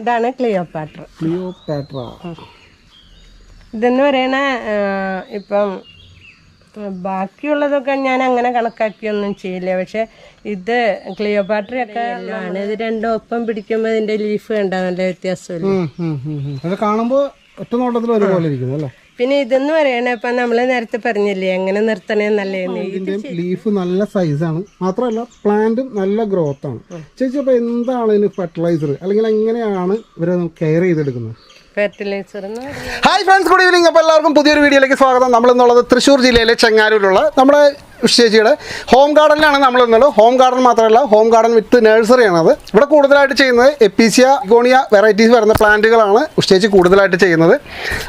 ഇതാണ് Cleopatra. Cleopatra. ഇതെന്ന് പറയണ ഇപ്പം ബാക്കിയുള്ളതൊക്കെ ഞാൻ അങ്ങനെ കണക്കാക്കിയൊന്നും ചെയ്യില്ല. പക്ഷെ ഇത് ക്ലിയോപാട്രയൊക്കെ ആണ്. ഇത് രണ്ടും ഒപ്പം പിടിക്കുമ്പോൾ ഇതിന്റെ ലീഫ് കണ്ട നല്ല വ്യത്യാസമില്ല? അത് കാണുമ്പോൾ ഒറ്റ നോട്ടത്തിൽ ഒരുപോലെ ഇരിക്കുന്നു അല്ലേ? പിന്നെ ഇതെന്ന് പറയണ ഇപ്പൊ നമ്മൾ നേരത്തെ പറഞ്ഞില്ലേ എങ്ങനെ നിർത്തണേ നല്ലതെന്ന് ഇതിന്റെയും ലീഫ് നല്ല സൈസാണ് മാത്രമല്ല പ്ലാന്റും നല്ല ഗ്രോത്ത് ആണ്. ചേച്ചി അപ്പൊ എന്താണ് ഇതിന് ഫെർട്ടിലൈസർ അല്ലെങ്കിൽ എങ്ങനെയാണ് ഇവരെ കെയർ ചെയ്തെടുക്കുന്നത്? ഹായ് ഫ്രണ്ട്സ് ഗുഡ് ഈവനിങ് അപ്പോൾ എല്ലാവർക്കും പുതിയൊരു വീഡിയോയിലേക്ക് സ്വാഗതം. നമ്മളെന്നുള്ളത് തൃശ്ശൂർ ജില്ലയിലെ ചെങ്ങാരൂരിലുള്ള നമ്മുടെ ചേച്ചിയുടെ ഹോം ഗാർഡനിലാണ് നമ്മൾ ഇന്നുള്ളത് ഹോം ഗാർഡൻ മാത്രമല്ല ഹോം ഗാർഡൻ വിത്ത് നഴ്സറിയാണത്. ഇവിടെ കൂടുതലായിട്ട് ചെയ്യുന്നത് എപ്പീസിയ ഗോണിയ വെറൈറ്റീസ് വരുന്ന പ്ലാന്റുകളാണ് ചേച്ചി കൂടുതലായിട്ട് ചെയ്യുന്നത്.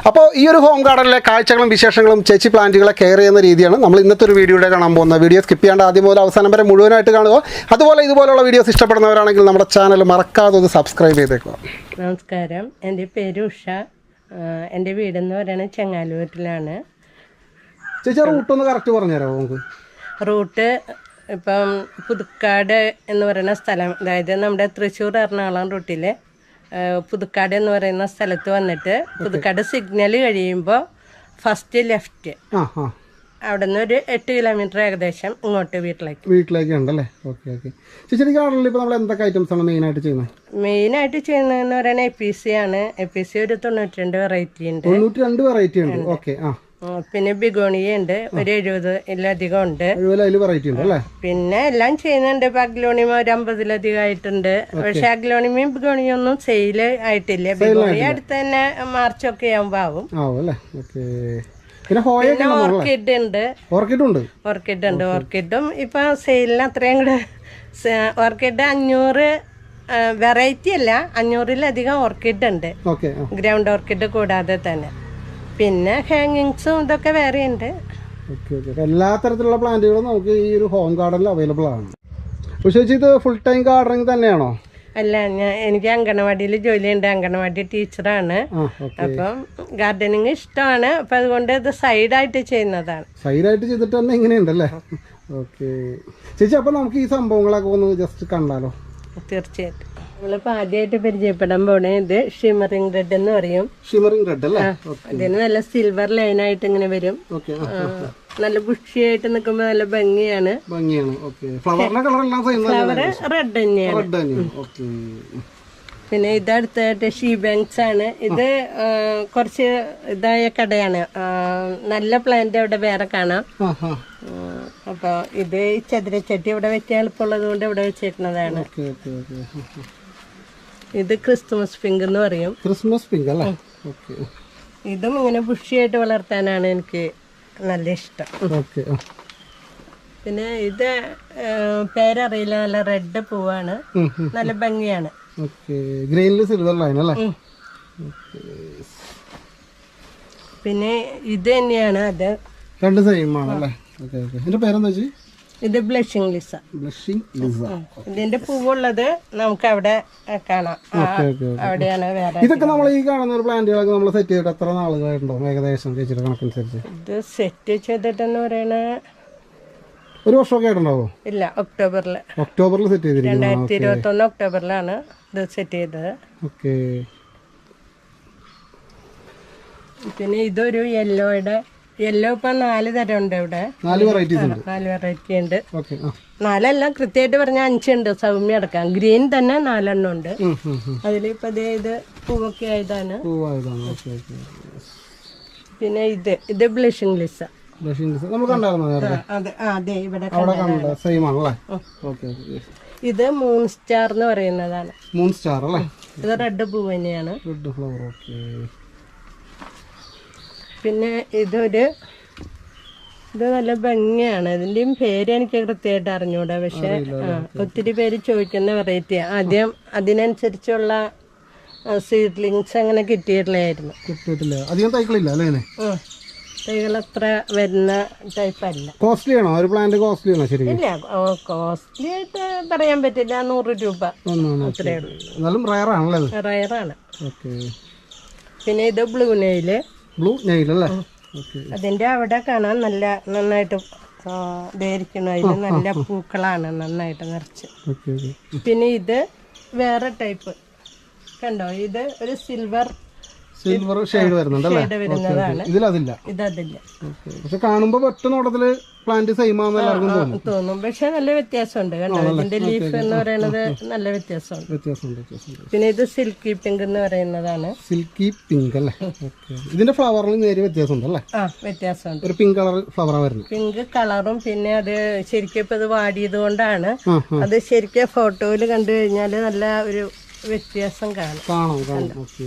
അപ്പോൾ ഈ ഒരു ഹോം ഗാർഡനിലെ കാഴ്ചകളും വിശേഷങ്ങളും ചേച്ചി പ്ലാന്റുകളെ കെയർ ചെയ്യുന്ന രീതിയാണ് നമ്മൾ ഇന്നത്തെ ഒരു വീഡിയോയുടെ കാണാൻ പോകുന്നത്. വീഡിയോ സ്കിപ്പ് ചെയ്യാണ്ട് ആദ്യം മുതൽ അവസാനം വരെ മുഴുവനായിട്ട് കാണുക. അതുപോലെ ഇതുപോലുള്ള വീഡിയോസ് ഇഷ്ടപ്പെടുന്നവരാണെങ്കിൽ നമ്മുടെ ചാനൽ മറക്കാതെ ഒന്ന് സബ്സ്ക്രൈബ് ചെയ്തേക്കുക. നമസ്കാരം. എന്റെ പേര് ഉഷ. എന്റെ വീടെന്ന് പറയുന്നത് ചെങ്ങാലൂരിലാണ് ചേച്ചി റൂട്ട് ഒന്ന് കറക്റ്റ് പറഞ്ഞുതരാമോ നമുക്ക്? റൂട്ട് ഇപ്പം പുതുക്കാട് എന്ന് പറയുന്ന സ്ഥലം അതായത് നമ്മുടെ തൃശ്ശൂർ എറണാകുളം റൂട്ടിലെ പുതുക്കാട് എന്ന് പറയുന്ന സ്ഥലത്ത് വന്നിട്ട് പുതുക്കാട് സിഗ്നൽ കഴിയുമ്പോൾ ഫസ്റ്റ് ലെഫ്റ്റ് അവിടെ നിന്ന് ഒരു എട്ട് കിലോമീറ്റർ ഏകദേശം ഇങ്ങോട്ട് വീട്ടിലേക്ക്. വീട്ടിലേക്ക് ഉണ്ടല്ലേ? Okay okay. ചേച്ചി ഗാർഡനിൽ ഇപ്പോൾ നമ്മൾ എന്തൊക്കെ ഐറ്റംസ് ആണ് മെയിനായിട്ട് ചെയ്യുന്നത്? മെയിനായിട്ട് ചെയ്യുന്നതെന്ന് പറയുന്നത് എ പി സി ആണ്. എ പി സി ഒരു തൊണ്ണൂറ്റി രണ്ട് വെറൈറ്റി ഉണ്ട്. തൊണ്ണൂറ്റി രണ്ട് വെറൈറ്റി ഉണ്ട്. ഓക്കെ ആ. പിന്നെ ബിഗോണിയ ഉണ്ട് ഒരു എഴുപത് ഇല്ലധികം ഉണ്ട്. പിന്നെ എല്ലാം ചെയ്യുന്നുണ്ട്. ഇപ്പൊ അഗ്ലോണിമ ഒരു അമ്പതിലധികം ആയിട്ടുണ്ട്. പക്ഷെ അഗ്ലോണിമയും ബിഗോണിയും ഒന്നും സെയിൽ ആയിട്ടില്ല. ബിഗോണി അടുത്ത് തന്നെ മാർച്ച് ഒക്കെ ആവുമ്പോ ആവും. പിന്നെ ഓർക്കിഡ് ഉണ്ട്. ഓർക്കിഡും ഉണ്ട്? ഓർക്കിഡ് ഉണ്ട്. ഓർക്കിഡും ഇപ്പൊ സെയിലിന് അത്രയും കൂടെ ഓർക്കിഡ് അഞ്ഞൂറ് വെറൈറ്റി അല്ല. അഞ്ഞൂറിലധികം ഓർക്കിഡ് ഉണ്ട്. ഗ്രൗണ്ട് ഓർക്കിഡ് കൂടാതെ തന്നെ. പിന്നെ ഹാങ്ങിങ്സും ഇതൊക്കെ വേറെ ഉണ്ട് എല്ലാ തരത്തിലുള്ള പ്ലാന്റുകളും നമുക്ക് ഈ ഒരു ഹോം ഗാർഡനിൽ അവൈലബിൾ ആണ്. ചേച്ചി ഇത് ഫുൾ ടൈം ഗാർഡനിങ് തന്നെയാണോ? അല്ല ഞാൻ എനിക്ക് അങ്കണവാടിയിൽ ജോലിയുണ്ട്. അങ്കണവാടി ടീച്ചറാണ് അപ്പം ഗാർഡനിങ് ഇഷ്ടമാണ്. അപ്പം അതുകൊണ്ട് ഇത് സൈഡായിട്ട് ചെയ്യുന്നതാണ്. സൈഡായിട്ട് ചെയ്തിട്ട് തന്നെ ഇങ്ങനെയുണ്ടല്ലേ ഓക്കെ ചേച്ചി അപ്പോൾ നമുക്ക് ഈ സംഭവങ്ങളൊക്കെ ഒന്ന് ജസ്റ്റ് കണ്ടാലോ? തീർച്ചയായിട്ടും. നമ്മളിപ്പോൾ ആദ്യമായിട്ട് പരിചയപ്പെടാൻ പോണേ ഇത് ഷിമറിംഗ് റെഡ് എന്ന് പറയും. ഷിമറിംഗ് റെഡ് അല്ലേ? ഇതിന് നല്ല സിൽവർ ലൈൻ ആയിട്ട് ഇങ്ങനെ വരും. നല്ല ബുഷിയായിട്ട് നിൽക്കുമ്പോ നല്ല ഭംഗിയാണ്. ഭംഗിയാണ് ഫ്ലവറിന്റെ കളർ ഫ്ലവർ റെഡ് തന്നെയാണ്. പിന്നെ ഇതടുത്തായിട്ട് ഷീ ബാങ്ക്സ് ആണ്. ഇത് കുറച്ച് ഇതായ കടയാണ്. നല്ല പ്ലാന്റ് അവിടെ വേറെ കാണാം. അപ്പൊ ഇത് ചതുരച്ചട്ടി ഇവിടെ വെച്ചാൽ എളുപ്പമുള്ളത് കൊണ്ട് ഇവിടെ വെച്ചേക്കുന്നതാണ്. ഇത് ക്രിസ്മസ് പിങ്ക് എന്ന് പറയും. ക്രിസ്മസ് പിങ്ക് അല്ലേ? ഓക്കെ. ഇതും ഇങ്ങനെ ബുഷിയായിട്ട് വളർത്താനാണ് എനിക്ക് നല്ല ഇഷ്ടം. ഓക്കെ. പിന്നെ ഇത് പേരറിയില്ല നല്ല റെഡ് പൂവാണ്. നല്ല ഭംഗിയാണ്. ഗ്രീനിൽ സിൽവർ ലൈൻ അല്ലേ? പിന്നെ ഇത് തന്നെയാണ് അത്. രണ്ട് സെയിം ആണ് അല്ലേ ഓക്കെ ഓക്കെ. എന്റെ പേരെന്താ ഇത് ബ്ലഷിംഗ് ലിസ ബ്ലഷിംഗ് ലിസ ഇതിന്റെ പൂവുള്ളത് നമുക്ക് അവിടെ കാണാം. അവിടെയാണ് വേറെ ഇതൊക്കെ നമ്മൾ ഈ കാണുന്ന ഒരു പ്ലാന്റുകളൊക്കെ നമ്മൾ സെറ്റ് ചെയ്തിട്ട് എത്ര നാളുകളായിട്ടുണ്ടാവും ഏകദേശം ചേച്ചിയുടെ കണക്കനുസരിച്ച്. ഇത് സെറ്റ് ചെയ്തിട്ടെന്ന് പറയണ ഒരു വർഷമൊക്കെ ആയിട്ടുണ്ടോ ഇല്ല ഒക്ടോബറിൽ ഒക്ടോബറിൽ സെറ്റ് ചെയ്തിരിക്കുന്നു. രണ്ടായിരത്തി ഇരുപത്തൊന്ന് ഒക്ടോബറിലാണ് ഇത് സെറ്റ് ചെയ്തത്. ഓക്കെ. പിന്നെ ഇതൊരു യെല്ലോയുടെ യെല്ലോ ഇപ്പൊ നാല് തരം ഉണ്ട് ഇവിടെ. നാല് വെറൈറ്റീസ് ഉണ്ട്. നാല് വെറൈറ്റി ഉണ്ട്. നാലെല്ലാം കൃത്യമായിട്ട് പറഞ്ഞ അഞ്ചുണ്ട് സൗമ്യ അടക്കാം. ഗ്രീൻ തന്നെ നാലെണ്ണം ഉണ്ട്. അതിലിപ്പോ ഇത് പൂവൊക്കെ ആയതാണ്. പിന്നെ ഇത് ഇത് ബ്ലഷിംഗ് ലിസ ഇത് മൂൺ സ്റ്റാർ എന്ന് പറയുന്നതാണ്. മൂൺ സ്റ്റാർ അല്ലേ? ഇത് റെഡ് പൂവ് തന്നെയാണ്. റെഡ് ഫ്ലവർ ഓക്കെ പിന്നെ ഇതൊരു ഇത് നല്ല ഭംഗിയാണ്. ഇതിന്റെയും പേര് എനിക്ക് കൃത്യമായിട്ട് അറിഞ്ഞൂടാ. പക്ഷെ ഒത്തിരി പേര് ചോദിക്കുന്ന വെറൈറ്റി ആദ്യം അതിനനുസരിച്ചുള്ള സീഡ്ലിങ്സ് അങ്ങനെ കിട്ടിയിട്ടില്ലായിരുന്നു കിട്ടിയിട്ടില്ല. അധികം തൈക്കളില്ല അല്ലേ. തൈകൾ അത്ര വരുന്ന ടൈപ്പ് അല്ല. കോസ്റ്റ്ലി ആണോ? ഒരു പ്ലാന്റ് കോസ്റ്റ്ലി ആണോ ശരി ഇല്ല കോസ്റ്റ്ലി ആയിട്ട് പറയാൻ പറ്റില്ല. നൂറ് രൂപ. അത്രേ ഉള്ളൂ. എന്നാലും ഇത്? റയറാണ് ഓക്കെ. പിന്നെ ഇത് ബ്ലൂ നെയിൽ ബ്ലൂ നെയിൽ അല്ലേ? അതിന്റെ അവിടെ കാണാൻ നല്ല നന്നായിട്ട് അതിൽ നല്ല പൂക്കളാണ് നന്നായിട്ട് നിറച്ച്. പിന്നെ ഇത് വേറെ ടൈപ്പ് കണ്ടോ? ഇത് ഒരു സിൽവർ സിൽവർ ഷെയ്ഡ് വരുന്നുണ്ടല്ലേ? ഇതിലതില്ല. ഇതതില്ല. പക്ഷെ കാണുമ്പോൾ ഒറ്റ നോട്ടത്തിൽ പ്ലാന്റ് സെയിം ആണെന്ന് എല്ലാവർക്കും തോന്നും. തോന്നും. പക്ഷെ നല്ല വ്യത്യാസമുണ്ട് കണ്ടോ ഇതിന്റെ ലീഫ് എന്ന് പറയുന്നത് നല്ല വ്യത്യാസമുണ്ട്. വ്യത്യാസമുണ്ട് പിന്നെ ഇത് സിൽക്കി പിങ്ക് എന്ന് പറയുന്നതാണ്. സിൽക്കി പിങ്ക് അല്ലേ? ഇതിന്റെ ഫ്ലവറിന് നേരിയ വ്യത്യാസമുണ്ട് അല്ലേ? ആ വ്യത്യാസമുണ്ട്. ഒരു പിങ്ക് കളർ ഫ്ലവറാണ് വരുന്നത്. പിങ്ക് കളറും പിന്നെ അത് ശരിക്കും ഇപ്പൊ ഇത് വാടിയത് കൊണ്ടാണ്. അത് ശരിക്കും ഫോട്ടോയിൽ കണ്ടു കഴിഞ്ഞാൽ നല്ല ഒരു വ്യത്യാസം കാണും. കാണാം കാണാം. ഓക്കെ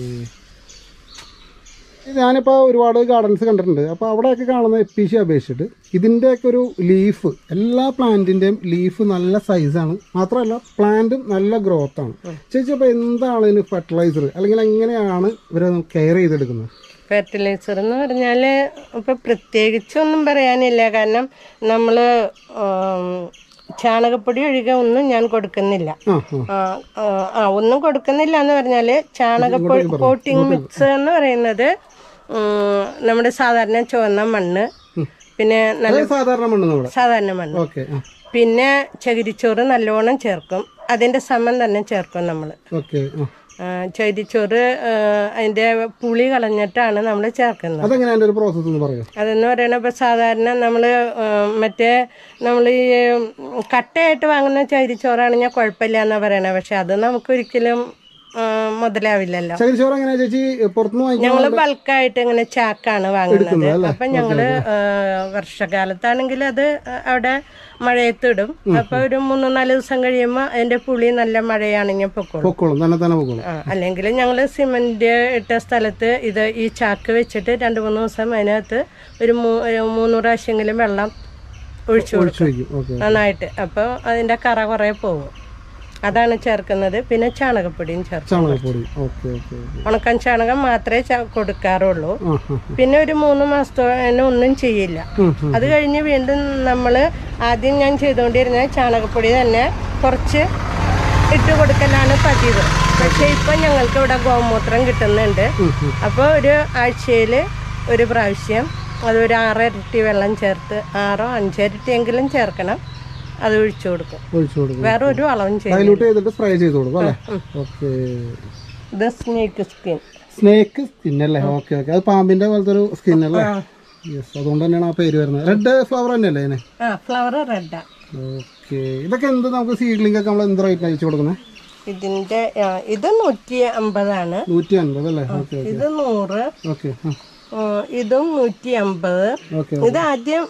ഞാനിപ്പോൾ ഒരുപാട് ഗാർഡൻസ് കണ്ടിട്ടുണ്ട്. അപ്പോൾ അവിടെയൊക്കെ കാണുന്ന എപ്പീഷ്യ അപേക്ഷിച്ചിട്ട് ഇതിന്റെയൊക്കെ ഒരു ലീഫ് എല്ലാ പ്ലാന്റിന്റെയും ലീഫ് നല്ല സൈസാണ് മാത്രമല്ല പ്ലാന്റും നല്ല ഗ്രോത്ത് ആണ്. ചേച്ചി അപ്പോൾ എന്താണ് ഇതിന് ഫെർട്ടിലൈസർ അല്ലെങ്കിൽ എങ്ങനെയാണ് ഇവരെ കെയർ ചെയ്തെടുക്കുന്നത്? ഫെർട്ടിലൈസർ എന്ന് പറഞ്ഞാൽ ഇപ്പം പ്രത്യേകിച്ചൊന്നും പറയാനില്ല. കാരണം നമ്മൾ ചാണകപ്പൊടി ഒഴികെ ഒന്നും ഞാൻ കൊടുക്കുന്നില്ല. ആ ഒന്നും കൊടുക്കുന്നില്ല എന്ന് പറഞ്ഞാൽ ചാണകപ്പൊടി കോട്ടിംഗ് മിക്സ് എന്ന് പറയുന്നത് നമ്മുടെ സാധാരണ ചുവന്ന മണ്ണ്. പിന്നെ നല്ല സാധാരണ മണ്ണ് സാധാരണ മണ്ണ്. ഓക്കെ പിന്നെ ചകിരിച്ചോറ് നല്ലോണം ചേർക്കും. അതിന്റെ സമം തന്നെ ചേർക്കും നമ്മൾ ചകിരിച്ചോറ് അതിന്റെ പുളി കളഞ്ഞിട്ടാണ് നമ്മൾ ചേർക്കുന്നത്. അതെന്ന് പറയണ ഇപ്പൊ സാധാരണ നമ്മൾ മറ്റേ നമ്മൾ ഈ കട്ടയായിട്ട് വാങ്ങുന്ന ചകിരിച്ചോറാണെങ്കിൽ കുഴപ്പമില്ല എന്നാ പറയണേ. പക്ഷെ അത് നമുക്കൊരിക്കലും ആ, മുതലാവില്ലല്ലോ. ചകിരിച്ചോറ് എങ്ങനെയാ ചേച്ചി? പുറത്തുനിന്ന് ഞങ്ങൾ ബൾക്കായിട്ട് ഇങ്ങനെ ചാക്കാണ് വാങ്ങുന്നത്. അപ്പൊ ഞങ്ങൾ വർഷകാലത്താണെങ്കിൽ അത് അവിടെ മഴയത്ത് ഇടും. അപ്പൊ ഒരു മൂന്ന് നാല് ദിവസം കഴിയുമ്പോ അതിന്റെ പുളി നല്ല മഴയാണെങ്കിൽ പൊക്കോളും. അല്ലെങ്കിൽ ഞങ്ങൾ സിമന്റ് ഇട്ട സ്ഥലത്ത് ഇത് ഈ ചാക്ക് വെച്ചിട്ട് രണ്ട് മൂന്ന് ദിവസം അതിനകത്ത് ഒരു മൂന്ന് പ്രാവശ്യമെങ്കിലും വെള്ളം ഒഴിച്ചു കൊടുക്കും. നന്നായിട്ട്. അപ്പൊ അതിന്റെ കറ കുറെ പോകും. അതാണ് ചേർക്കുന്നത്. പിന്നെ ചാണകപ്പൊടിയും ചേർക്കും. ചാണകപ്പൊടി. Okay okay okay. ചാണകം മാത്രമേ ച- കൊടുക്കാറുള്ളൂ. പിന്നെ ഒരു മൂന്ന് മാസത്തോളം ഒന്നും ചെയ്യില്ല. അത് കഴിഞ്ഞ് വീണ്ടും നമ്മൾ ആദ്യം ഞാൻ ചെയ്തുകൊണ്ടിരുന്ന ചാണകപ്പൊടി തന്നെ കുറച്ച് ഇട്ട് കൊടുക്കലാണ് പതിവ്. പക്ഷെ ഇപ്പം ഞങ്ങൾക്ക് ഇവിടെ ഗോമൂത്രം കിട്ടുന്നുണ്ട്. അപ്പോൾ ഒരു ആഴ്ചയിൽ ഒരു പ്രാവശ്യം അതൊരു ആറിരട്ടി വെള്ളം ചേർത്ത് ആറോ അഞ്ചരട്ടിയെങ്കിലും ചേർക്കണം. അത് ഒഴിച്ചു കൊടുക്കും. ഒഴിച്ചു കൊടുക്കും. വേറെ ഒരു അളവും ചെയ്യും ഡൈലൂട്ട് ചെയ്തിട്ട് ഫ്രൈ ചെയ്ത് കൊടുക്കും അല്ലേ? ഓക്കെ. ഇത് സ്നേക്ക് സ്കിൻ സ്നേക്ക് സ്കിൻ അല്ലേ? Okay okay. അത് പാമ്പിന്റെ പോലത്തെ ഒരു സ്കിൻ അല്ലേ? യെസ് അതുകൊണ്ട് തന്നെയാണ് ആ പേര് വരുന്നത്. റെഡ് ഫ്ലവർ തന്നെയല്ലേ അതിന്? ആ ഫ്ലവർ റെഡാ ഓക്കെ. ഇതൊക്കെ എന്ത് നമുക്ക് സീഡ്ലിംഗ് ഒക്കെ നമ്മൾ എന്ത് റേറ്റ് അയച്ചു കൊടുക്കുന്നത് ഇതിന്റെ ഇത് നൂറ്റി അമ്പതാണ് നൂറ്റി അമ്പത് അല്ലേ ഇത് നൂറ്. ഓക്കെ ഇതും നൂറ്റി അമ്പത് ഇത് ആദ്യം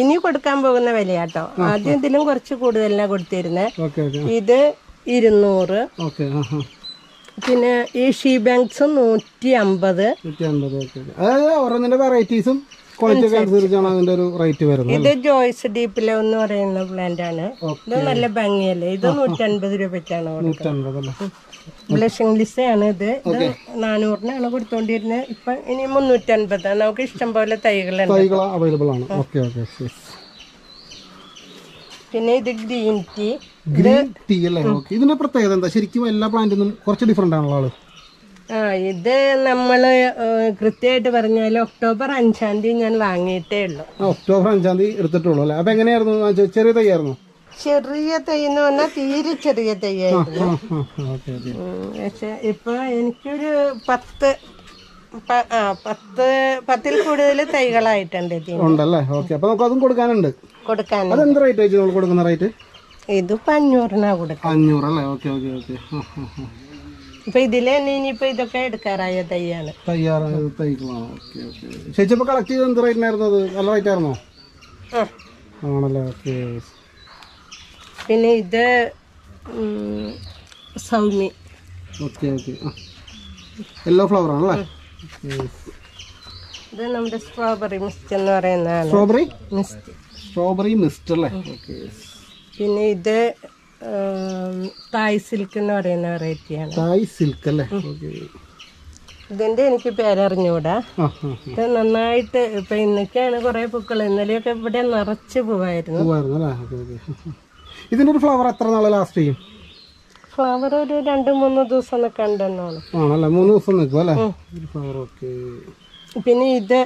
ഇനി കൊടുക്കാൻ പോകുന്ന വിലയാട്ടോ. ആദ്യം ഇതിലും കുറച്ച് കൂടുതലാണ് കൊടുത്തിരുന്നത് ഇത് ഇരുന്നൂറ്. പിന്നെ ഈ ഷീ ബാങ്ക്സ് നൂറ്റി അമ്പത് ഓരോന്നിന്റെ വെറൈറ്റീസും ഇത് ജോയ്സ് ഡീപ്പിലെ എന്ന് പറയുന്ന പ്ലാന്റ് ആണ് ഇത് നല്ല ഭംഗിയല്ലേ? ഇത് നൂറ്റൻപത് രൂപയ്ക്കാണ് നൂറ്റൻപത് ബ്ലഷിംഗ് ലിസയാണ് ഇത്. ഇത് നാനൂറിനാണ് കൊടുത്തോണ്ടിരുന്നത് ഇപ്പൊ ഇനി മുന്നൂറ്റൻപത്. നമുക്ക് ഇഷ്ടം പോലെ തൈകളുണ്ട് അവൈലബിൾ ആണ്. ഓക്കെ ഓക്കെ പിന്നെ ഇത് ഗ്രീൻ ടീ. ഗ്രീൻ ടീ അല്ലേ? ഓക്കെ. ഇതിന്റെ പ്രത്യേകത എന്താ? ശരിക്കും എല്ലാ പ്ലാന്റിനും കുറച്ച് ഡിഫറെന്റ് ആണല്ലോ ആൾ. ആ ഇത് നമ്മൾ കൃത്യമായിട്ട് പറഞ്ഞാൽ ഒക്ടോബർ അഞ്ചാം തീയതി ഞാൻ വാങ്ങിയിട്ടേ ഉള്ളൂ. ഒക്ടോബർ അഞ്ചാം തീയതി എടുത്തിട്ടുള്ളൂ അല്ലേ? അപ്പൊ എങ്ങനെയായിരുന്നു? ചെറിയ തൈയായിരുന്നു ചെറിയ തൈ എന്ന് പറഞ്ഞാൽ തീരെ ചെറിയ തൈയായിരുന്നു പക്ഷെ ഇപ്പൊ എനിക്കൊരു പത്ത് പത്ത് പത്തിൽ കൂടുതൽ തൈകളായിട്ടുണ്ട് ഉണ്ടല്ലേ? ഓക്കെ അപ്പൊ നമുക്ക് അതും കൊടുക്കാനുണ്ട്. കൊടുക്കാൻ അത് എന്ത് റേറ്റ് വെച്ച് നമ്മൾ കൊടുക്കുന്ന റേറ്റ് ഇതിപ്പോ അഞ്ഞൂറിനാ കൊടുക്കുക അഞ്ഞൂറ് അല്ലേ? Okay okay okay. ഇപ്പൊ ഇതിൽ തന്നെ ഇനിയിപ്പോ ഇതൊക്കെ എടുക്കാറായ തൈയാണ്. തയ്യാറായ തൈകളാണ് ഓക്കെ ഓക്കെ. ചേച്ചി ഇപ്പൊ കളക്ട് ചെയ്ത് എന്ത് റേറ്റിനായിരുന്നു അത്? നല്ല റേറ്റ് ആയിരുന്നോ? ആണല്ലേ? ഓക്കെ പിന്നെ ഇത് സൗമി. Okay okay. യെല്ലോ ഫ്ലവർ ആണല്ലേ? ഇത് നമ്മുടെ സ്ട്രോബെറി മിസ്റ്റ് എന്ന് പറയുന്നതാണ്. സ്ട്രോബെറി മിസ്റ്റ് സ്ട്രോബെറി മിസ്റ്റ് അല്ലേ? ഓക്കെ പിന്നെ ഇത് തായ് സിൽക്ക് എന്ന് പറയുന്ന വെറൈറ്റിയാണ് തായ് സിൽക്ക് അല്ലേ? ഓക്കെ ഇതിന്റെ എനിക്ക് പേരറിഞ്ഞൂടാ. ഇത് നന്നായിട്ട് ഇപ്പൊ ഇന്നൊക്കെയാണ് കുറേ പൂക്കൾ. ഇന്നലെയൊക്കെ ഇവിടെ നിറച്ച് പൂവായിരുന്നു. ഇതിന്റെ ഒരു ഫ്ലവർ എത്ര നാൾ ലാസ്റ്റ് ചെയ്യും? ഫ്ലവർ ഒരു രണ്ട് മൂന്ന് ദിവസം നിൽക്കണ്ടെന്നാണ് ആണല്ലേ? മൂന്ന് ദിവസം നിൽക്കും അല്ലേ? ഫ്ലവർ ഓക്കെ പിന്നെ ഇത്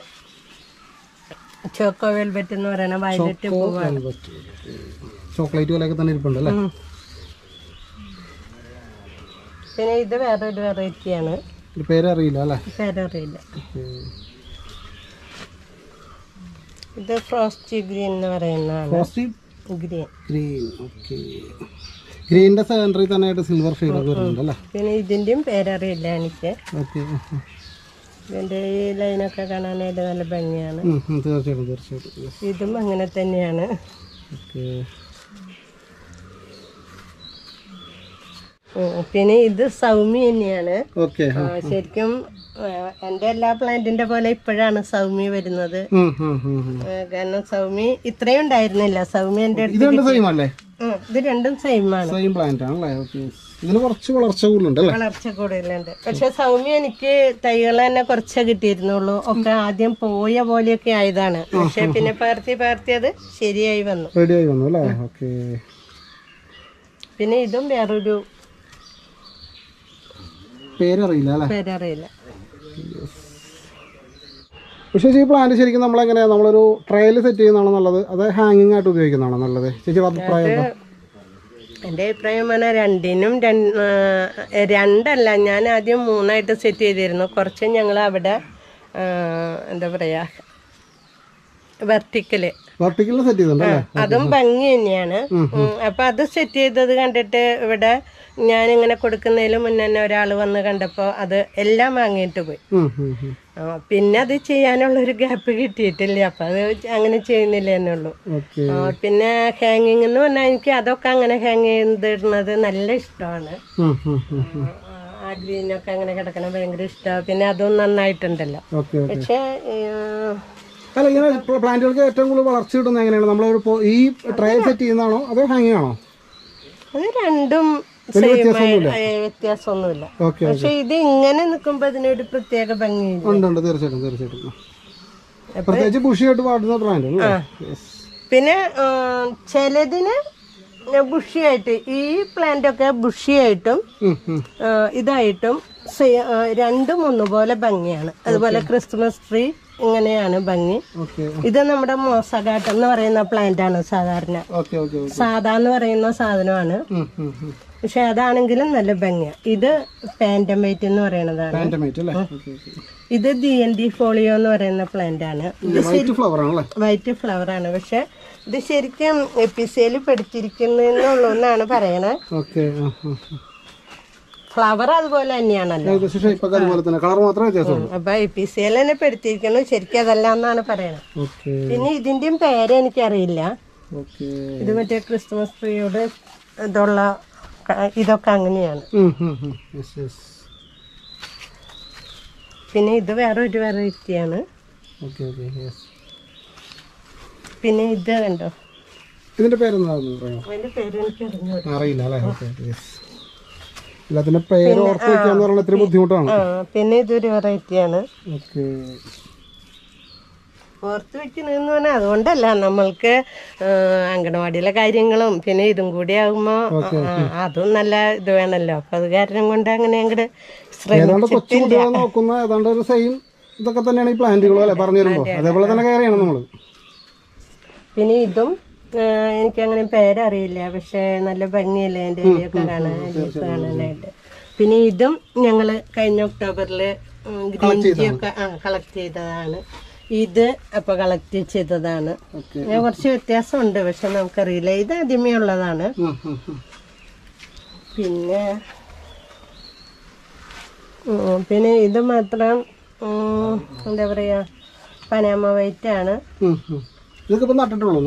ചോക്കോ വെൽവെറ്റ് എന്ന് പറയുന്ന വയലറ്റ് പൂവാണ്. ചോക്ലേറ്റ് പോലെയൊക്കെ തന്നെ ഇരിപ്പുണ്ട് അല്ലേ? പിന്നെ ഇത് വേറൊരു വെറൈറ്റിയാണ് പേരറിയില്ല അല്ലേ? പേരറിയില്ല. ഇത് ഫ്രോസ്റ്റി ഗ്രീൻ എന്ന് പറയുന്നതാണ്. ഗ്രീൻ ഗ്രീൻ ഓക്കെ ഗ്രീനിന്റെ സെന്ററിൽ തന്നെ ആയിട്ട് സിൽവർ ഷെയ്ഡ് വരുന്നുണ്ടല്ലേ വരുന്നുണ്ട് അല്ലേ പിന്നെ ഇതിന്റെയും പേരറിയില്ല എനിക്ക്. ഓക്കെ ഇതിന്റെ ഈ ലൈനൊക്കെ കാണാനായിട്ട് നല്ല ഭംഗിയാണ്. തീർച്ചയായിട്ടും തീർച്ചയായിട്ടും. ഇതും അങ്ങനെ തന്നെയാണ്. ഓക്കെ പിന്നെ ഇത് സൗമ്യ തന്നെയാണ്. ശരിക്കും ആ, എന്റെ എല്ലാ പ്ലാന്റിന്റെ പോലെ ഇപ്പോഴാണ് സൗമ്യ വരുന്നത്. കാരണം സൗമ്യ ഇത്രയും ഉണ്ടായിരുന്നില്ല. സൗമ്യ എന്റെ ഇത് രണ്ട് സെയിം അല്ലേ? ഇത് രണ്ടും സെയിം പ്ലാന്റ് ആണല്ലേ ഇതിന് കുറച്ച് വളർച്ച കൂടുതലുണ്ട് വളർച്ച കൂടുതലുണ്ട്. പക്ഷെ സൗമ്യ എനിക്ക് തൈകൾ തന്നെ കുറച്ചേ കിട്ടിയിരുന്നുള്ളൂ. ഒക്കെ ആദ്യം പോയ പോലെയൊക്കെ ആയതാണ്. പക്ഷെ പിന്നെ പകർത്തി പകർത്തി അത് ശരിയായി വന്നു. റെഡിയായി വന്നു അല്ലേ? ഓക്കെ പിന്നെ ഇതും വേറൊരു പേരറിയില്ല പേരറിയില്ല. പക്ഷേ ഈ പ്ലാന്റ് ശരിക്കും നമ്മളെങ്ങനെയാണ് നമ്മളൊരു ട്രയൽ സെറ്റ് ചെയ്യുന്നതാണോ നല്ലത്. അത് ഹാങ്ങിങ് ആയിട്ട് ഉപയോഗിക്കുന്നതാണോ നല്ലത്. ചേച്ചിയുടെ അഭിപ്രായം എന്റെ അഭിപ്രായം പറഞ്ഞാൽ രണ്ടിനും രണ്ടല്ല. ഞാൻ ആദ്യം മൂന്നായിട്ട് സെറ്റ് ചെയ്തിരുന്നു. കുറച്ച് ഞങ്ങൾ അവിടെ എന്താ പറയാ വെർട്ടിക്കൽ വെർട്ടിക്കലിന് സെറ്റ് അതും ഭംഗി തന്നെയാണ്. അപ്പൊ അത് സെറ്റ് ചെയ്തത് കണ്ടിട്ട് ഇവിടെ ഞാൻ ഇങ്ങനെ കൊടുക്കുന്നതിന് മുന്നേ തന്നെ ഒരാൾ വന്ന് കണ്ടപ്പോ അത് എല്ലാം വാങ്ങിയിട്ട് പോയി. പിന്നെ അത് ചെയ്യാനുള്ള ഒരു ഗ്യാപ്പ് കിട്ടിയിട്ടില്ല. അപ്പൊ അത് അങ്ങനെ ചെയ്യുന്നില്ല എന്നുള്ളൂ. പിന്നെ ഹാങ്ങിങ് എന്ന് പറഞ്ഞാൽ എനിക്ക് അതൊക്കെ അങ്ങനെ ഹാങ് ചെയ്തിടുന്നത് നല്ല ഇഷ്ടമാണ്. ആ ഗ്രീനൊക്കെ അങ്ങനെ കിടക്കണം ഭയങ്കര ഇഷ്ടമാണ് പിന്നെ അതും നന്നായിട്ടുണ്ടല്ലോ. പക്ഷേ അല്ല ഇങ്ങനെ പ്ലാന്റുകൾക്ക് ഏറ്റവും കൂടുതൽ വളർച്ച കിട്ടുന്നത് എങ്ങനെയാണ്? നമ്മൾ ഈ ട്രയൽ സെറ്റ് ചെയ്യുന്നതാണോ അതോ ഹാങ്ങിങ് ആണോ? അത് രണ്ടും വ്യത്യാസമൊന്നുമില്ല? പക്ഷെ ഇത് ഇങ്ങനെ നിൽക്കുമ്പോ അതിനൊരു പ്രത്യേക ഭംഗിയുണ്ട് തീർച്ചയായിട്ടും തീർച്ചയായിട്ടും. പ്രത്യേകിച്ച് ബുഷിയായിട്ട് പാടുന്ന പ്ലാന്റ് പിന്നെ ചിലതിന് ബുഷിയായിട്ട് ഈ പ്ലാന്റ് ഒക്കെ ബുഷിയായിട്ടും ഇതായിട്ടും രണ്ടും ഒന്നുപോലെ ഭംഗിയാണ്. അതുപോലെ ക്രിസ്മസ് ട്രീ ഇങ്ങനെയാണ് ഭംഗി. ഇത് നമ്മുടെ മോസഗാട്ട് എന്ന് പറയുന്ന പ്ലാന്റ് ആണ് സാധാരണ. സാധാ എന്ന് പറയുന്ന സാധനമാണ്. പക്ഷെ അതാണെങ്കിലും നല്ല ഭംഗിയാണ് ഇത് പാൻഡമേറ്റ് എന്ന് പറയുന്നതാണ്. ഇത് ഡി എൻ ഡി ഫോളിയോ എന്ന് പറയുന്ന പ്ലാന്റ് ആണ്. വൈറ്റ് ഫ്ലവർ ആണ്. പക്ഷെ ഇത് ശരിക്കും എപ്പിസേൽ പെടുത്തിരിക്കുന്നുള്ളൂ എന്നാണ് പറയണേ. ഫ്ലവർ അതുപോലെ തന്നെയാണല്ലോ. കളർ മാത്രമേ അപ്പൊ എപ്പിസേൽ തന്നെ പെടുത്തിരിക്കുന്നു ശരിക്കും അതല്ല എന്നാണ് പറയണത്. പിന്നെ ഇതിന്റെയും പേര് എനിക്കറിയില്ല. ഇത് മറ്റേ ക്രിസ്മസ് ട്രീയോട് ഇതുള്ള ഇതൊക്കെ അങ്ങനെയാണ്. പിന്നെ ഇത് വേറെ ഒരു വെറൈറ്റിയാണ് പിന്നെ ഇത് കണ്ടോ? ഇതിന്റെ പേര് അറിയില്ല അല്ലേ? എല്ലാത്തിന്റെ പേര് ഓർത്ത് വെക്കാന്ന് പറഞ്ഞാൽ ഇത്തിരി ബുദ്ധിമുട്ടാണ്. പിന്നെ ഇതൊരു വെറൈറ്റിയാണ് ഓക്കെ. ഓർത്ത് വെക്കണെന്ന് പറഞ്ഞാൽ അതുകൊണ്ടല്ല നമ്മൾക്ക് അംഗനവാടിയിലെ കാര്യങ്ങളും പിന്നെ ഇതും കൂടി ആകുമ്പോൾ അതും നല്ല ഇത് വേണമല്ലോ അപ്പൊ അത് കാരണം കൊണ്ട് അങ്ങനെ അങ്ങോട്ട് ശ്രമിച്ചിട്ടില്ല. നോക്കുന്ന ഏതാണ്ട് ഒരു സെയിം ഇതൊക്കെ തന്നെയാണ് ഈ പ്ലാന്റുകളും അല്ലേ? പറഞ്ഞു അതേപോലെ തന്നെ നമ്മൾ പിന്നെ ഇതും എനിക്കങ്ങനെ പേരറിയില്ല. പക്ഷെ നല്ല ഭംഗിയല്ലേ എന്റെ ഇലയൊക്കെ കാണാൻ ലീഫ് കാണാനായിട്ട്. പിന്നെ ഇതും ഞങ്ങൾ കഴിഞ്ഞ ഒക്ടോബറിൽ ഗ്രീൻ ടീ ഒക്കെ കളക്ട് ചെയ്തതാണ്. ഇത് അപ്പൊ കളക്ട് ചെയ്തതാണ്. കുറച്ച് വ്യത്യാസമുണ്ട് പക്ഷെ നമുക്കറിയില്ല. ഇത് ആദ്യമേ ഉള്ളതാണ്. പിന്നെ പിന്നെ ഇത് മാത്രം എന്താ പറയാ പനാമ വൈറ്റ് ആണ്. ഇതൊക്കെ നട്ടിട്ടുള്ളൂ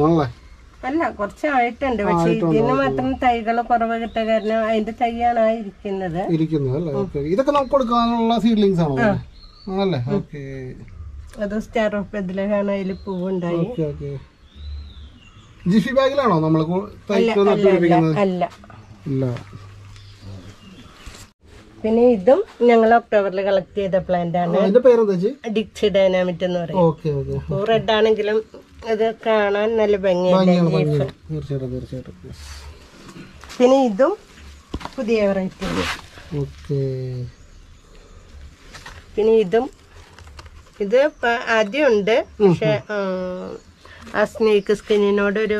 അല്ല കുറച്ചായിട്ടുണ്ട്. പക്ഷെ ഇതിന് മാത്രം തൈകൾ കുറവ് കിട്ട കാരണം അതിന്റെ തൈയാണ് ഇരിക്കുന്നത്. ഇരിക്കുന്നത് അല്ലേ? ഓക്കെ. ഇതൊക്കെ നമുക്ക് കൊടുക്കാനുള്ള സീഡ്ലിങ്സ് ആണോ ആണല്ലേ ഓക്കെ. അത് സ്റ്റാർ ഓഫ് ബെദിലാണ് അതിൽ പൂവുണ്ടായി. ജിഫി ബാഗിലാണോ നമ്മൾ തൈക്ക് നട്ടുപിടിപ്പിക്കുന്നത് അല്ല. ഇല്ല. പിന്നെ ഇതും ഞങ്ങൾ ഒക്ടോബറിൽ കളക്ട് ചെയ്ത പ്ലാന്റ് ആണ്. ഡിക്സി ഡൈനാമിറ്റ് എന്ന് പറയും. റെഡ് ആണെങ്കിലും ഇത് കാണാൻ നല്ല ഭംഗിയാണ് പിന്നെ ഇതും പുതിയ വെറൈറ്റി പിന്നെ ഇതും ഇത് ആദ്യം ഉണ്ട്. പക്ഷെ ആ സ്നേക്ക് സ്കിന്നിനോട് ഒരു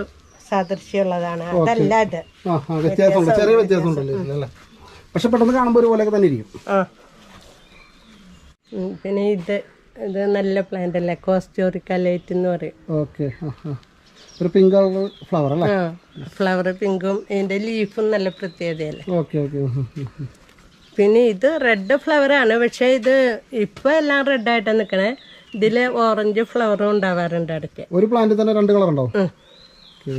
സാദൃശ്യമുള്ളതാണ് അതല്ല വ്യത്യാസമുണ്ട്. ചെറിയ വ്യത്യാസമുണ്ടല്ലോ പക്ഷെ പെട്ടെന്ന് കാണുമ്പോൾ ഒരുപോലെയൊക്കെ തന്നെ ഇരിക്കും. ആ. ഉം, പിന്നെ ഇത് ഇത് നല്ല പ്ലാന്റ് അല്ലേ? കോസ്റ്റോറിക്ക ലൈറ്റ് എന്ന് പറയും. ഓക്കെ ഒരു പിങ്ക് കളർ ഫ്ലവർ അല്ലേ? ആ ഫ്ലവർ പിങ്കും ഇതിന്റെ ലീഫും നല്ല പ്രത്യേകതയല്ലേ? Okay okay. പിന്നെ ഇത് റെഡ് ഫ്ലവർ ആണ്. പക്ഷെ ഇത് ഇപ്പൊ എല്ലാം റെഡ് ആയിട്ട് നിൽക്കണേ ഇതിൽ ഓറഞ്ച് ഫ്ലവറും ഉണ്ടാവാറുണ്ട് അടുത്ത് ഒരു പ്ലാന്റിൽ തന്നെ രണ്ട് കളർ ഉണ്ടാവും. ഉം. ഓക്കെ.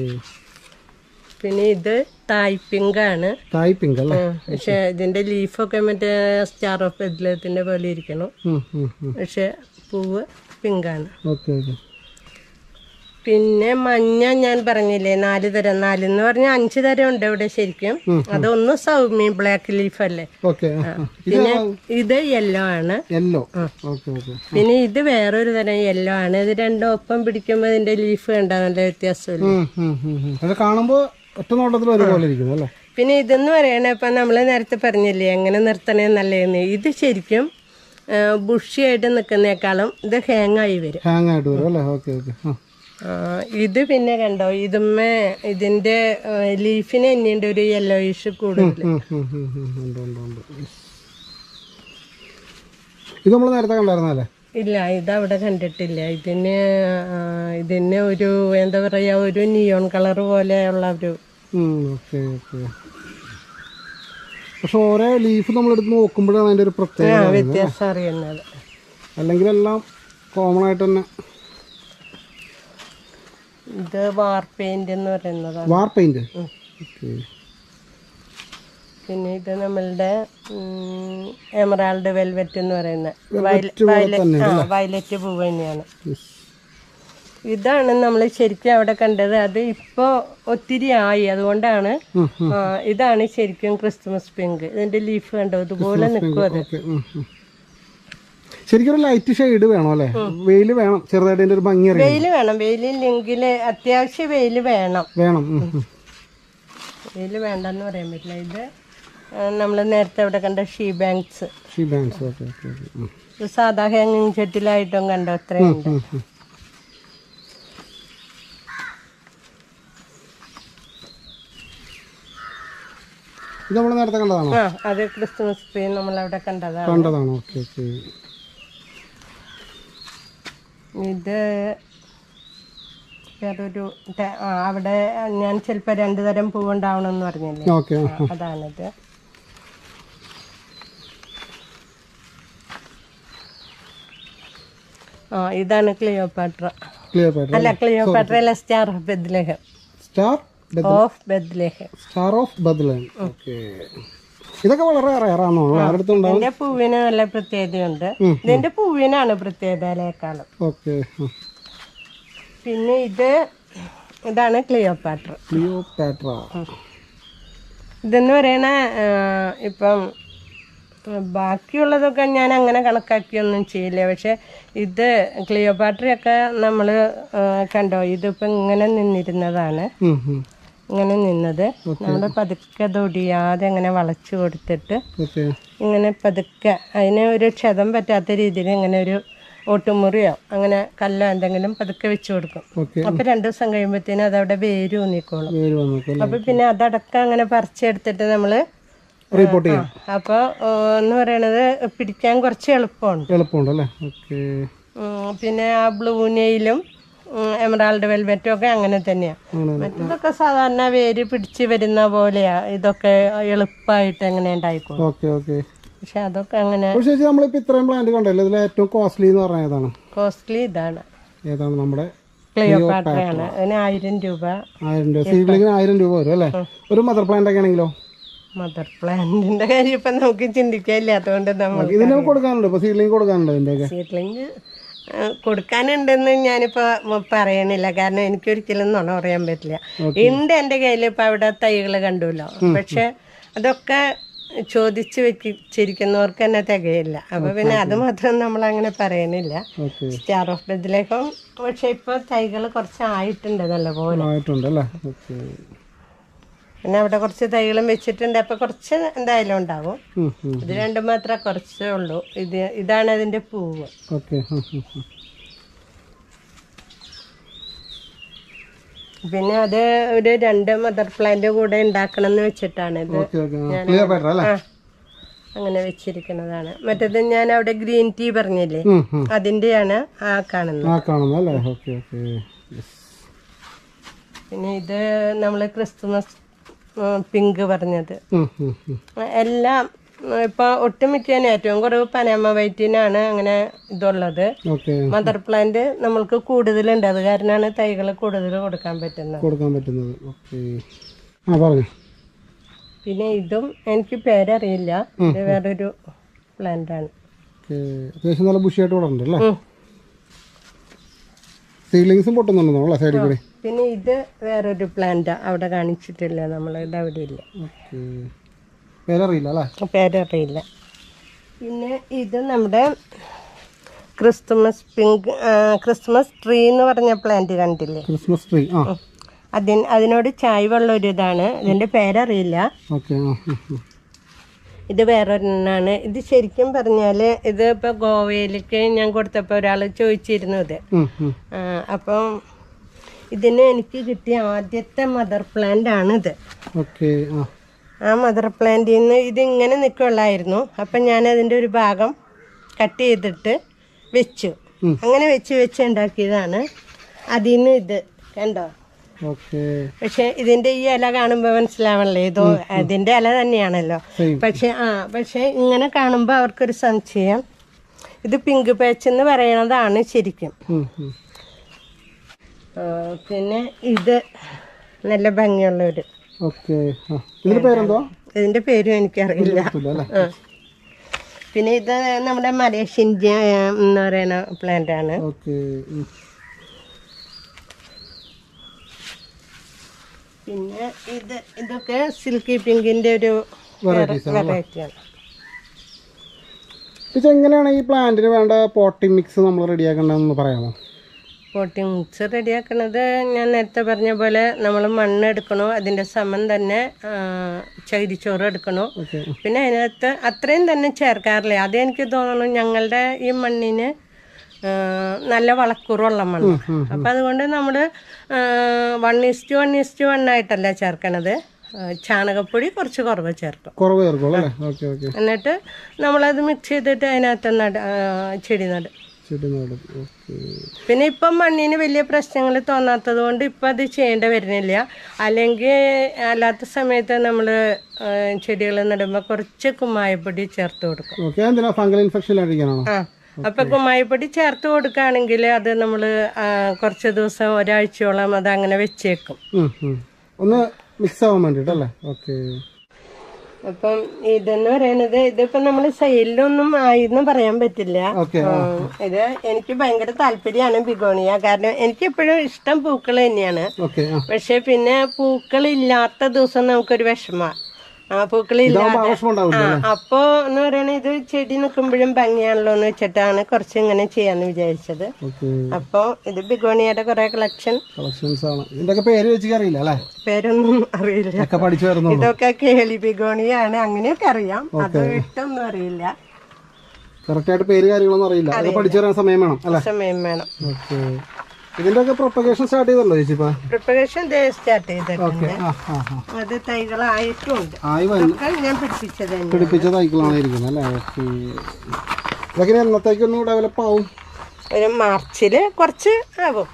പിന്നെ ഇത് തായ് പിങ്ക് ആണ്. തായ് പിങ്ക് അല്ലേ? പക്ഷെ ഇതിന്റെ ലീഫൊക്കെ മറ്റേ സ്റ്റാർ ഓഫ് എദ്ലത്തിന്റെ പോലെ ഇരിക്കണം. പക്ഷെ പൂവ് പിങ്കാണ് പിന്നെ മഞ്ഞ ഞാൻ പറഞ്ഞില്ലേ നാല് തരം. നാല് എന്ന് പറഞ്ഞാൽ അഞ്ച് തരം ഉണ്ട് ഇവിടെ ശരിക്കും. അതൊന്ന് സൗമ്യ ബ്ലാക്ക് ലീഫ് അല്ലേ? പിന്നെ ഇത് യെല്ലോ ആണ്. യെല്ലോ പിന്നെ ഇത് വേറൊരു തരം യെല്ലോ ആണ്. ഇത് രണ്ടും ഒപ്പം പിടിക്കുമ്പോ ഇതിന്റെ ലീഫ് കണ്ടാ നല്ല വ്യത്യാസമില്ല? ഒറ്റ നോട്ടത്തിൽ ഒരുപോലെ ഇരിക്കുന്നു അല്ലേ? പിന്നെ ഇതെന്ന് പറയണ ഇപ്പൊ നമ്മൾ നേരത്തെ പറഞ്ഞില്ലേ എങ്ങനെ നിർത്തണേ നല്ലതെന്ന്. ഇത് ശരിക്കും ബുഷിയായിട്ട് നിൽക്കുന്നേക്കാളും ഇത് ഹാങ് ആയി വരും വരും അല്ലേ? Okay okay. ഇത് പിന്നെ കണ്ടോ ഇതുമ്മേ ഇതിന്റെ ലീഫിന് തന്നെയുണ്ട് ഒരു യെല്ലോയിഷ് കൂടുതൽ ഇത് നമ്മൾ നേരത്തെ കണ്ടായിരുന്നല്ലേ ഇല്ല ഇത് അവിടെ കണ്ടിട്ടില്ല. ഇതിന് ഇതിന് ഒരു എന്താ പറയാ ഒരു നിയോൺ കളർ പോലെയുള്ള ഒരു ഓക്കെ ഓക്കെ പക്ഷെ ഓരോ ലീഫ് നമ്മളെടുത്ത് നോക്കുമ്പോഴാണ് അതിന്റെ ഒരു പ്രത്യേകത വ്യത്യാസം അറിയുന്നത്. അല്ലെങ്കിൽ എല്ലാം കോമൺ ആയിട്ട് തന്നെ. ഇത് വാർ പെയിന്റ് എന്ന് പറയുന്നതാണ്. വാർ പെയിന്റ് ഓക്കെ പിന്നെ ഇത് നമ്മളുടെ എമറാൾഡ് വെൽവെറ്റ് എന്ന് പറയുന്ന വയലറ്റ് പൂവ് തന്നെയാണ്. ഇതാണ് നമ്മൾ ശരിക്കും അവിടെ കണ്ടത്. അത് ഇപ്പോ ഒത്തിരി ആയി. അതുകൊണ്ടാണ് ഇതാണ് ശരിക്കും ക്രിസ്മസ് പിങ്ക്. ഇതിന്റെ ലീഫ് കണ്ടോ? ഇതുപോലെ നിൽക്കും അത്. ശരിക്കും ലൈറ്റ് ഷെയ്ഡ് വേണം അല്ലേ? വെയിൽ വേണം. ചെറുതായിട്ട് ഒരു ഭംഗി വെയിൽ വേണം. വെയിലില്ലെങ്കിൽ അത്യാവശ്യം വെയിൽ വേണം. വേണം. വെയിൽ വേണ്ടെന്ന് പറയാൻ പറ്റില്ല. ഇത് നമ്മൾ നേരത്തെ അവിടെ കണ്ട she banks. She banks okay okay സാധാ ഹാങ്ങിങ് ചെട്ടിലായിട്ടും കണ്ടോ? ഉം. ഇത് നമ്മൾ നേരത്തെ കണ്ടതാണോ? ആ അത് ക്രിസ്മസ് ട്രീ നമ്മൾ അവിടെ കണ്ടതാണ്. കണ്ടതാണോ ഓക്കെ ഓക്കെ ഇത് വേറൊരു അവിടെ ഞാൻ ചിലപ്പോൾ രണ്ട് തരം പൂവുണ്ടാവണമെന്ന് പറഞ്ഞില്ലേ? അതാണിത്. ഇതാണ് ക്ലിയോപാട്ര. ക്ലിയോപാട്ര അല്ല ക്ലിയോപാട്ര അല്ല star of Bethlehem star of Bethlehem star of Bethlehem okay ഇതൊക്കെ വളരെ റയറാണോ ഇതിന്റെ പൂവിന് നല്ല പ്രത്യേകതയുണ്ട്. ഇതിന്റെ പൂവിനാണ് പ്രത്യേകതയിലേക്കാളും ഓക്കെ പിന്നെ ഇത് ഇതാണ് ക്ലിയോപാട്ര. ക്ലിയോപാട്ര. ഇതെന്ന് പറയണ ഇപ്പം ബാക്കിയുള്ളതൊക്കെ ഞാൻ അങ്ങനെ കണക്കാക്കിയൊന്നും ചെയ്യില്ല. പക്ഷെ ഇത് ക്ലിയോപാട്രയൊക്കെ നമ്മൾ കണ്ടോ? ഇതിപ്പോൾ ഇങ്ങനെ നിന്നിരുന്നതാണ്. ഇങ്ങനെ നിന്നത്. നമ്മൾ പതുക്കെ തൊടിയാതെ അങ്ങനെ വളച്ചു കൊടുത്തിട്ട് ഇങ്ങനെ പതുക്കെ അതിന് ഒരു ക്ഷതം പറ്റാത്ത രീതിയിൽ ഇങ്ങനെ ഒരു ഓട്ടുമുറിയോ അങ്ങനെ കല്ലോ എന്തെങ്കിലും പതുക്കെ വെച്ച് കൊടുക്കും. അപ്പൊ രണ്ടു ദിവസം കഴിയുമ്പോഴത്തേനും അതവിടെ വേര് ഊന്നിക്കോളും അപ്പൊ പിന്നെ അതടക്കം അങ്ങനെ പറിച്ചെടുത്തിട്ട് നമ്മൾ റിപ്പോർട്ട് ചെയ്യാം. അപ്പൊ ആ, എന്ന് പറയണത് പിടിക്കാൻ കുറച്ച് എളുപ്പമുണ്ട്. എളുപ്പമുണ്ട് അല്ലേ ഓക്കെ പിന്നെ ആ ബ്ലൂ നെയിലും എമറാൾഡ് വെൽവെറ്റും ഒക്കെ അങ്ങനെ തന്നെയാണ് മറ്റതൊക്കെ സാധാരണ വേര് പിടിച്ച് വരുന്ന പോലെയാ. ഇതൊക്കെ എളുപ്പമായിട്ട് എങ്ങനെ ഉണ്ടായിക്കോളും. Okay okay. പക്ഷെ അതൊക്കെ അങ്ങനെ ചേച്ചി നമ്മളിപ്പോൾ ഇത്രയും പ്ലാന്റ് കണ്ടല്ലോ. ഇതിൽ ഏറ്റവും കോസ്റ്റ്ലി എന്ന് പറഞ്ഞ ഏതാണ്? കോസ്റ്റ്ലി ഇതാണ്. ഏതാണ് നമ്മുടെ ക്ലിയോപാട്രയാണ് അതിന് ആയിരം രൂപ. ആയിരം രൂപ. സീഡ്ലിങ്ങിന് ആയിരം രൂപ വരും അല്ലേ? ഒരു മദർ പ്ലാന്റ് ഒക്കെ ആണെങ്കിലോ? മദർ പ്ലാന്റിന്റെ കാര്യം ഇപ്പൊ നമുക്ക് ചിന്തിക്കാനില്ലാത്തതുകൊണ്ട് നമ്മൾ ഇതിന് കൊടുക്കാനുണ്ട്. സീഡ്ലിങ് കൊടുക്കാനുണ്ട് സീഡ്ലിങ് കൊടുക്കാനുണ്ടെന്ന് ഞാനിപ്പോ പറയണില്ല. കാരണം എനിക്ക് ഒരിക്കലും നുണ പറയാൻ പറ്റില്ല. ഉണ്ട് എന്റെ കയ്യിൽ ഇപ്പൊ അവിടെ തൈകൾ കണ്ടുല്ലോ. പക്ഷെ അതൊക്കെ ചോദിച്ചു വെച്ചിരിക്കുന്നവർക്ക് തന്നെ തികയില്ല. അപ്പൊ പിന്നെ അത് മാത്രം നമ്മൾ അങ്ങനെ പറയണില്ല സ്റ്റാർ ഓഫ് ബെദിലേക്കും പക്ഷെ ഇപ്പൊ തൈകൾ കുറച്ച് ആയിട്ടുണ്ട് നല്ലപോലെ. പിന്നെ അവിടെ കുറച്ച് തൈകളും വെച്ചിട്ടുണ്ട്. അപ്പൊ കുറച്ച് എന്തായാലും ഉണ്ടാവും. ഇത് രണ്ടും മാത്രമേ കുറച്ചേ ഉള്ളൂ. ഇത് ഇതാണ് അതിന്റെ പൂവ്. പിന്നെ അത് ഒരു രണ്ട് മദർ പ്ലാന്റ് കൂടെ ഉണ്ടാക്കണം എന്ന് വെച്ചിട്ടാണ് ഇത്. അങ്ങനെ വെച്ചിരിക്കുന്നതാണ്. മറ്റേത് ഞാൻ അവിടെ ഗ്രീൻ ടീ പറഞ്ഞില്ലേ. അതിന്റെയാണ് ആ കാണുന്നത്. പിന്നെ ഇത് നമ്മൾ ക്രിസ്തുമസ് പിങ്ക് പറഞ്ഞത്. എല്ലാം ഇപ്പൊ ഒട്ടുമിക്ക ഏറ്റവും കുറവ് പനാമ വൈറ്റിനാണ് അങ്ങനെ ഇതുള്ളത്. മദർ പ്ലാന്റ് നമ്മൾക്ക് കൂടുതലുണ്ട്. അത് കാരണമാണ് തൈകൾ കൂടുതൽ കൊടുക്കാൻ പറ്റുന്നത്. കൊടുക്കാൻ പറ്റുന്നത്. ആ പറഞ്ഞു. പിന്നെ ഇതും എനിക്ക് പേരറിയില്ല. ഇത് വേറൊരു പ്ലാന്റ് ആണ്. അത്യാവശ്യം നല്ല ബുഷിയായിട്ട് വളർന്നുണ്ടല്ലേ. സീലിങ്സും പൊട്ടുന്നുണ്ടോ അല്ലേ സൈഡിൽ കൂടി? പിന്നെ ഇത് വേറൊരു പ്ലാന്റ് അവിടെ കാണിച്ചിട്ടില്ല നമ്മൾ ഇത് അവിടെ ഇല്ല പേരറിയില്ല അല്ലേ? പേരറിയില്ല. പിന്നെ ഇത് നമ്മുടെ ക്രിസ്മസ് പിങ്ക് ക്രിസ്മസ് ട്രീ എന്ന് പറഞ്ഞ പ്ലാന്റ് കണ്ടില്ലേ? ക്രിസ്മസ് ട്രീ ആ. അതിന് അതിനോട് ചായ്വുള്ള ഒരു ഇതാണ് ഇതിന്റെ പേരറിയില്ല. ഇത് വേറൊരെണ്ണാണ്. ഇത് ശരിക്കും പറഞ്ഞാൽ ഇത് ഇപ്പോൾ ഗോവയിലേക്ക് ഞാൻ കൊടുത്തപ്പോൾ ഒരാൾ ചോദിച്ചിരുന്നു ഇത്. അപ്പം ഇതിന് എനിക്ക് കിട്ടിയ ആദ്യത്തെ മദർ പ്ലാന്റ് ആണിത്. ഇത് ആ. മദർ പ്ലാന്റിൽ നിന്ന് ഇതിങ്ങനെ നിൽക്കുള്ളായിരുന്നു അപ്പം ഞാൻ അതിന്റെ ഒരു ഭാഗം കട്ട് ചെയ്തിട്ട് വെച്ചു. അങ്ങനെ വെച്ച് വെച്ച് ഉണ്ടാക്കിയതാണ്. അതിൽ നിന്ന് ഇത് കണ്ടോ? പക്ഷെ ഇതിന്റെ ഈ ഇല കാണുമ്പോൾ മനസ്സിലാവണല്ലേ? ഇതോ അതിന്റെ ഇല തന്നെയാണല്ലോ. പക്ഷെ ആ പക്ഷെ ഇങ്ങനെ കാണുമ്പോൾ അവർക്കൊരു സംശയം. ഇത് പിങ്ക് പേച്ച് എന്ന് പറയണതാണ് ശരിക്കും. പിന്നെ ഇത് നല്ല ഭംഗിയുള്ള ഒരു ഓക്കെ ഇതിന്റെ പേരെന്തോ? ഇതിന്റെ പേരും എനിക്കറിയില്ല. പിന്നെ ഇത് നമ്മുടെ മലേഷ്യൻ എന്ന് പറയുന്ന പ്ലാന്റ് ആണ്. പിന്നെ ഇത് ഇതൊക്കെ സിൽക്കി പിങ്കിന്റെ ഒരു വെറൈറ്റിയാണ് ഇത് എങ്ങനെയാണ് ഈ പ്ലാന്റിന് വേണ്ട പോട്ടിംഗ് മിക്സ് നമ്മൾ റെഡിയാക്കേണ്ടതെന്ന് പറയാമോ? പോട്ടിംഗ് മിക്സ് റെഡിയാക്കണത് ഞാൻ നേരത്തെ പറഞ്ഞ പോലെ നമ്മൾ മണ്ണ് എടുക്കണോ അതിന്റെ സമം തന്നെ ചകിരിച്ചോറ് എടുക്കണോ. പിന്നെ അതിനകത്ത് അത്രയും തന്നെ ചേർക്കാറില്ല. അത് എനിക്ക് തോന്നുന്നു ഞങ്ങളുടെ ഈ മണ്ണിന് നല്ല വളക്കൂറുള്ള മണ്ണ്. അപ്പം അതുകൊണ്ട് നമ്മൾ one is to one is to one ആയിട്ടല്ല ചേർക്കണത്. ചാണകപ്പൊടി കുറച്ച് കുറവ് ചേർക്കും. കുറവ് ഓക്കെ എന്നിട്ട് നമ്മളത് മിക്സ് ചെയ്തിട്ട് അതിനകത്ത് നട ചെടി നടും ഓക്കെ. പിന്നെ ഇപ്പം മണ്ണിന് വലിയ പ്രശ്നങ്ങൾ തോന്നാത്തത് കൊണ്ട് ഇപ്പം അത് ചെയ്യേണ്ടി വരുന്നില്ല. അല്ലെങ്കിൽ അല്ലാത്ത സമയത്ത് നമ്മൾ ചെടികൾ നടുമ്പോൾ കുറച്ച് കുമ്മായപ്പൊടി ചേർത്ത് കൊടുക്കും. ഓക്കെ എന്തിനാ ഫംഗൽ ഇൻഫെക്ഷൻ ആ അപ്പം കുമ്മായപ്പൊടി ചേർത്ത് കൊടുക്കുകയാണെങ്കിൽ അത് നമ്മൾ കുറച്ച് ദിവസം ഒരാഴ്ചയോളം അത് അങ്ങനെ വെച്ചേക്കും. ഒന്ന് മിക്സ് ആവാൻ വേണ്ടിയിട്ടല്ലേ ഓക്കെ. അപ്പം ഇതെന്ന് പറയുന്നത് ഇതിപ്പോ നമ്മൾ സെയിലൊന്നും ആയിരുന്നു പറയാൻ പറ്റില്ല. ഇത് എനിക്ക് ഭയങ്കര താല്പര്യമാണ് ബിഗോണിയ. കാരണം എനിക്ക് എപ്പോഴും ഇഷ്ടം പൂക്കൾ തന്നെയാണ്. പക്ഷെ പിന്നെ പൂക്കൾ ഇല്ലാത്ത ദിവസം നമുക്കൊരു വിഷമ. ആ അപ്പോ എന്ന് പറയണത് ഇത് ചെടി നിൽക്കുമ്പോഴും ഭംഗിയാണല്ലോ എന്ന് വെച്ചിട്ടാണ് കുറച്ച് ഇങ്ങനെ ചെയ്യാന്ന് വിചാരിച്ചത്. അപ്പൊ ഇത് ബിഗോണിയുടെ കുറെ കളക്ഷൻ. കളക്ഷൻസ് ആണ്. ഇതിന്റെ പേര് വെച്ചിട്ട് അറിയില്ല അല്ലേ? പേരൊന്നും അറിയില്ല. ഇതൊക്കെ കേളി ബിഗോണിയാണ്. അങ്ങനെയൊക്കെ അറിയാം. അത് ഇട്ടൊന്നും അറിയില്ല. കറക്റ്റ് ആയിട്ട് പേര് കാര്യങ്ങളൊന്നും അറിയില്ല. അതൊക്കെ പഠിച്ചു സമയം വേണം അല്ലേ? സമയം വേണം. ഓക്കെ. ഇതിന്റെ ഒക്കെ പ്രൊപ്പഗേഷൻ സ്റ്റാർട്ട് ചെയ്തല്ലോ ചേച്ചി പ്രിപ്പറേഷൻ സ്റ്റാർട്ട് ചെയ്തിട്ടുണ്ട്. അത് തൈകളായിട്ടുണ്ട്. ആയി വന്നു. ഞാൻ പിടിപ്പിച്ചത് പിടിപ്പിച്ച ഇരിക്കുന്നത് അല്ലേ? ഇതൊക്കെ എന്നത്തേക്കൊന്നും ഡെവലപ്പ് ആവും? ഒരു മാർച്ചിൽ കുറച്ച് ആവും.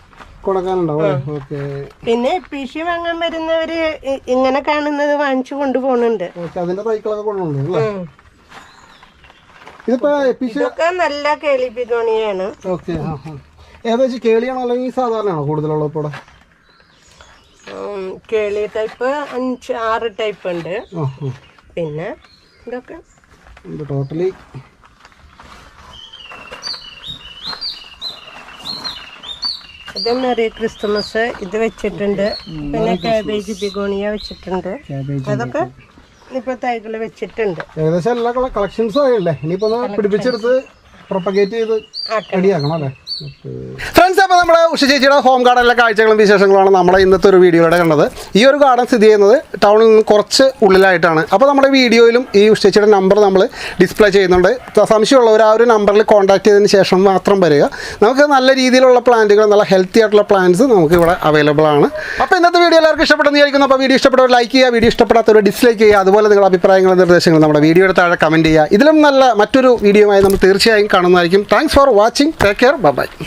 പിന്നെ പിഷി വാങ്ങാൻ വരുന്നവര് ഇങ്ങനെ കാണുന്നത് വാങ്ങിച്ചു കൊണ്ടുപോകുന്നുണ്ട്. അതിന്റെ അല്ലേ? ഉം. ഇതിപ്പോ നല്ല കേളിപ്പിതോണിയാണ് ഓക്കെ ആ വെച്ച് കേളിയാണോ അല്ലെങ്കിൽ സാധാരണയാണോ കൂടുതലുള്ളത് ഇപ്പോൾ കേളി ടൈപ്പ് അഞ്ച് ആറ് ടൈപ്പ് ഉണ്ട്. പിന്നെ ഇതൊക്കെ. ടോട്ടലി ഇത് മെറി ക്രിസ്തുമസ് ഇത് വെച്ചിട്ടുണ്ട്. പിന്നെ കാബേജ് ബിഗോണിയ വെച്ചിട്ടുണ്ട്. അതൊക്കെ ഇപ്പൊ തൈകൾ വെച്ചിട്ടുണ്ട്. ഏകദേശം എല്ലാ കളക്ഷൻസും ആയല്ലേ? ഇനിയിപ്പോ പിടിപ്പിച്ചെടുത്ത് പ്രൊപ്പഗേറ്റ് ചെയ്ത് റെഡിയാക്കണം അല്ലേ? ഫ്രണ്ട്സ് അപ്പോൾ നമ്മുടെ ഉഷ ചേച്ചിയുടെ ഹോം ഗാർഡനിലെ കാഴ്ചകളും വിശേഷങ്ങളുമാണ് നമ്മുടെ ഇന്നത്തെ ഒരു വീഡിയോയുടെ കണ്ടത്. ഈ ഒരു ഗാർഡൻ സ്ഥിതി ചെയ്യുന്നത് ടൗണിൽ നിന്ന് കുറച്ച് ഉള്ളിലായിട്ടാണ്. അപ്പോൾ നമ്മുടെ വീഡിയോയിലും ഈ ഉഷ ചേച്ചിയുടെ നമ്പർ നമ്മൾ ഡിസ്പ്ലേ ചെയ്യുന്നുണ്ട്. സംശയമുള്ളവർ ആ ഒരു നമ്പറിൽ കോൺടാക്ട് ചെയ്തതിന് ശേഷം മാത്രം വരിക. നമുക്ക് നല്ല രീതിയിലുള്ള പ്ലാന്റുകൾ നല്ല ഹെൽത്തി ആയിട്ടുള്ള പ്ലാന്റ്സ് നമുക്ക് ഇവിടെ അവൈലബിൾ ആണ്. അപ്പോൾ ഇന്നത്തെ വീഡിയോ എല്ലാവർക്കും ഇഷ്ടപ്പെട്ടെന്ന് വിചാരിക്കുന്നു. അപ്പോൾ വീഡിയോ ഇഷ്ടപ്പെട്ടവർ ലൈക്ക് ചെയ്യുക വീഡിയോ ഇഷ്ടപ്പെടാത്തവർ ഡിസ്ലൈക്ക് ചെയ്യുക അതുപോലെ നിങ്ങളുടെ അഭിപ്രായങ്ങളും നിർദ്ദേശങ്ങളും നമ്മുടെ വീഡിയോയുടെ താഴെ കമന്റ് ചെയ്യുക. ഇതിലും നല്ല മറ്റൊരു വീഡിയോ ആയി നമ്മൾ തീർച്ചയായും കാണുന്നതായിരിക്കും. Thanks for watching take care bye bye